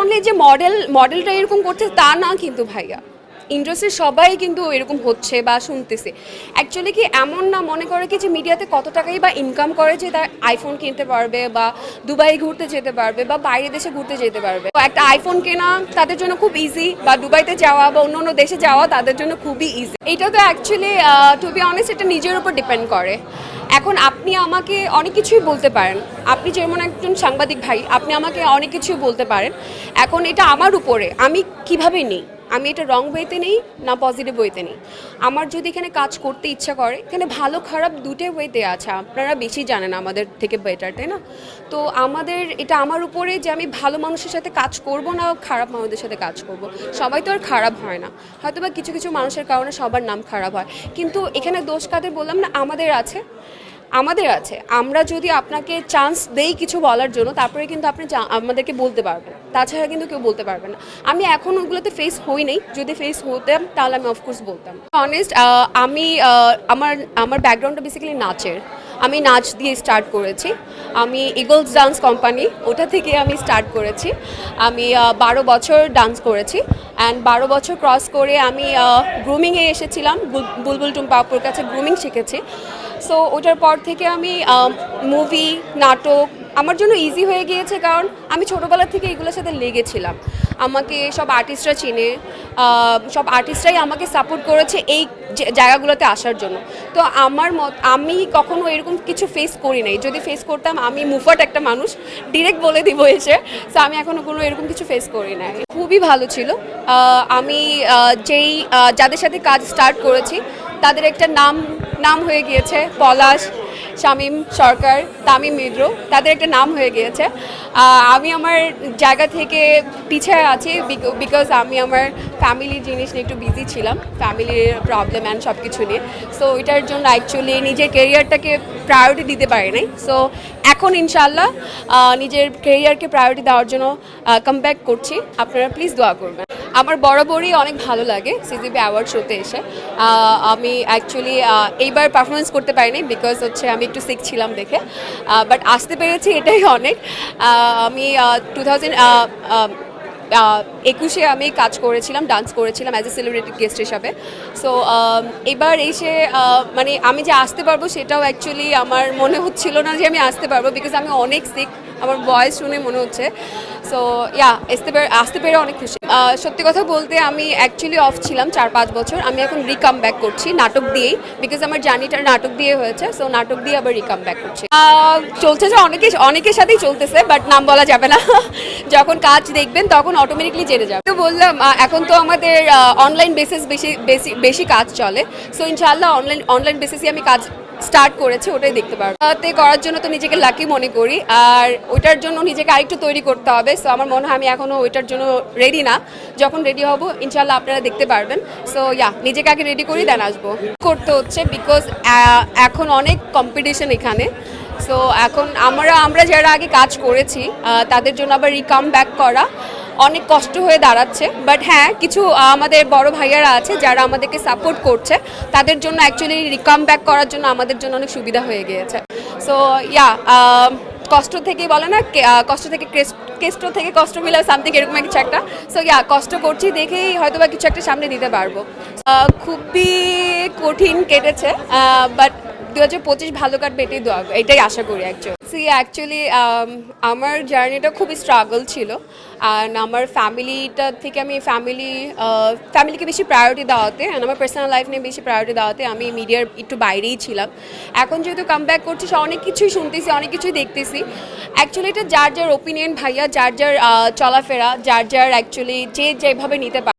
Only যে model মডেলটা এরকম করছে তা না কিন্তু ভাইয়া। ইন্ডাস্ট্রির সবাই কিন্তু এরকম হচ্ছে বা শুনতেছে। অ্যাকচুয়ালি কি এমন না মনে করে কি যে মিডিয়াতে কত টাকাই বা ইনকাম করে যে তার আইফোন কিনতে পারবে বা দুবাই ঘুরতে যেতে পারবে বা বাইরে দেশে ঘুরতে যেতে পারবে। একটা আইফোন কেনা তাদের জন্য খুব ইজি বা দুবাইতে যাওয়া বা অন্য অন্য দেশে যাওয়া তাদের জন্য খুবই ইজি এটা তো অ্যাকচুয়ালি টু বি অনেস্ট এটা নিজের উপর ডিপেন্ড করে। এখন আপনি আমাকে অনেক কিছুই বলতে পারেন। আপনি যেমন একজন সাংবাদিক ভাই, আপনি আমাকে অনেক কিছুই বলতে পারেন। এখন এটা আমার উপরে, আমি কীভাবে নিই? আমি এটা রং ওয়েতে নেই, না পজিটিভ ওয়েতে নেই। আমার যদি এখানে কাজ করতে ইচ্ছা করে, এখানে ভালো খারাপ দুটো ওয়েতে আছে, আপনারা বেশি জানেন আমাদের থেকে বেটার তাই না? তো আমাদের, এটা আমার উপরে যে আমি ভালো মানুষের সাথে কাজ করব না খারাপ মানুষদের সাথে কাজ করব, সবাই তো আর খারাপ হয় না। হয়তো বা কিছু কিছু মানুষের কারণে সবার নাম খারাপ হয়। কিন্তু এখানে দোষ কাদের বললাম না, আমাদের আছে। আমাদের আছে। আমরা যদি আপনাকে চান্স দেই কিছু বলার জন্য, তারপরে কিন্তু আপনি আমাদেরকে বলতে পারবেন। তাছাড়া কিন্তু কেউ বলতে পারবে না। আমি এখন ওগুলোতে ফেস হই নাই। যদি ফেস হতাম, তাহলে আমি অফকোর্স বলতাম। অনেস্ট আমি আমার আমার ব্যাকগ্রাউন্ডটা বেসিক্যালি নাচের। আমি নাচ দিয়ে স্টার্ট করেছি। আমি ইগলস ডান্স কোম্পানি ওটা থেকে আমি স্টার্ট করেছি। আমি বারো বছর ডান্স করেছি। অ্যান্ড বারো বছর ক্রস করে আমি গ্রুমিংয়ে এসেছিলাম। বুল- বুলবুল টুম্পাপুর কাছে গ্রুমিং শিখেছি। সো ওটার পর থেকে আমি মুভি নাটক, আমার জন্য ইজি হয়ে গিয়েছে কারণ আমি ছোটোবেলা থেকে এগুলোর সাথে লেগেছিলাম। আমাকে সব আর্টিস্টরা চিনে সব আর্টিস্টরাই আমাকে সাপোর্ট করেছে এই জায়গাগুলোতে আসার জন্য। তো আমার মত, আমি কখনো এরকম কিছু ফেস করি নাই। যদি ফেস করতাম, আমি মুফাট একটা মানুষ ডিরেক্ট বলে দিব এসে। তো আমি এখনও কোনো এরকম কিছু ফেস করি নাই। খুবই ভালো ছিল। আমি যেই যাদের সাথে কাজ স্টার্ট করেছি, তাদের একটা নাম নাম হয়ে গিয়েছে পলাশ, শামীম সরকার, তামিম মিদ্র, তাদের একটা নাম হয়ে গিয়েছে। আমি আমার জায়গা থেকে পিছিয়ে আছি বিকজ আমি আমার ফ্যামিলির জিনিস নিয়ে একটু বিজি ছিলাম ফ্যামিলির প্রবলেম অ্যান্ড সব কিছু নিয়ে। সো এটার জন্য অ্যাকচুয়ালি নিজের কেরিয়ারটাকে প্রায়োরিটি দিতে পারি নাই। সো এখন ইনশাল্লাহ নিজের কেরিয়ারকে প্রায়োরিটি দেওয়ার জন্য কামব্যাক করছি। আপনারা প্লিজ দোয়া করবেন। আমার বরাবরই অনেক ভালো লাগে সিজিপি অ্যাওয়ার্ড শোতে এসে। আমি অ্যাকচুয়ালি এইবার পারফরমেন্স করতে পারিনি বিকজ হচ্ছে আমি একটু সিক ছিলাম দেখে। বাট আসতে পেরেছি এটাই অনেক। আমি টু থাউজেন্ড একুশে আমি কাজ করেছিলাম ডান্স করেছিলাম অ্যাজ এ সেলিব্রিটি গেস্ট হিসাবে। সো এবার এসে মানে আমি যে আসতে পারব সেটাও অ্যাকচুয়ালি আমার মনে হচ্ছিল না যে আমি আসতে পারব বিকজ আমি অনেক সিক আমার ভয়েস শুনে মনে হচ্ছে। সো ইয়া আসতে পেরে আসতে পেরে অনেক খুশি। সত্যি কথা বলতে আমি অ্যাকচুয়ালি অফ ছিলাম চার পাঁচ বছর। আমি এখন রিকাম ব্যাক করছি, নাটক দিয়েই। বিকজ আমার জার্নিটা নাটক দিয়ে হয়েছে সো নাটক দিয়ে আবার রিকাম ব্যাক করছি। চলছে যে অনেকে অনেকের সাথেই চলতেছে বাট নাম বলা যাবে না। যখন কাজ দেখবেন, তখন অটোমেটিকলি জেনে যাবে। তো বললাম এখন তো আমাদের অনলাইন বেসিস বেশি বেশি বেশি কাজ চলে। সো ইনশাআল্লাহ অনলাইন অনলাইন বেসিসে আমি কাজ স্টার্ট করেছে, ওটাই দেখতে পারব তাতে করার জন্য তো নিজেকে লাকি মনে করি, আর ওইটার জন্য নিজেকে আরেকটু তৈরি করতে হবে। সো আমার মনে হয় আমি এখনও ওইটার জন্য রেডি না। যখন রেডি হব ইনশাল্লাহ আপনারা দেখতে পারবেন। সো ইয়া নিজেকে আগে রেডি করি দেন আসব। করতে হচ্ছে বিকজ এখন অনেক কম্পিটিশন এখানে। সো এখন আমরা আমরা যারা আগে কাজ করেছি তাদের জন্য আবার রিকাম ব্যাক করা। অনেক কষ্ট হয়ে দাঁড়াচ্ছে। বাট হ্যাঁ কিছু আমাদের বড় ভাইয়ারা আছে যারা আমাদেরকে সাপোর্ট করছে। তাদের জন্য অ্যাকচুয়ালি রিকাম ব্যাক করার জন্য আমাদের জন্য অনেক সুবিধা হয়ে গিয়েছে। সো ইয়া কষ্ট থেকে বলে না কষ্ট থেকে কেষ্ট থেকে কষ্ট মিলে সামথিং এরকম কিছু একটা। সো ইয়া কষ্ট করছি, দেখেই হয়তো বা কিছু একটা সামনে দিতে পারব। খুবই কঠিন কেটেছে বাট দু হাজার পঁচিশ ভালো কাটবে এটাই দোয়া, এটাই আশা করি অ্যাকচুয়ালি সি অ্যাকচুয়ালি আমার জার্নিটা খুবই স্ট্রাগল ছিল আর আমার ফ্যামিলিটা থেকে আমি ফ্যামিলি ফ্যামিলিকে বেশি প্রায়োরিটি দেওয়াতে and আমার পার্সোনাল লাইফ নিয়ে বেশি প্রায়োরিটি দেওয়াতে আমি মিডিয়ার একটু বাইরেই ছিলাম। এখন যেহেতু কাম ব্যাক করছি অনেক কিছুই শুনতেছি, অনেক কিছুই দেখতেছি। অ্যাকচুয়ালি এটা যার যার ওপিনিয়ন ভাইয়া, যার যার চলাফেরা, যার যার অ্যাকচুয়ালি যে যেভাবে নিতে পারে।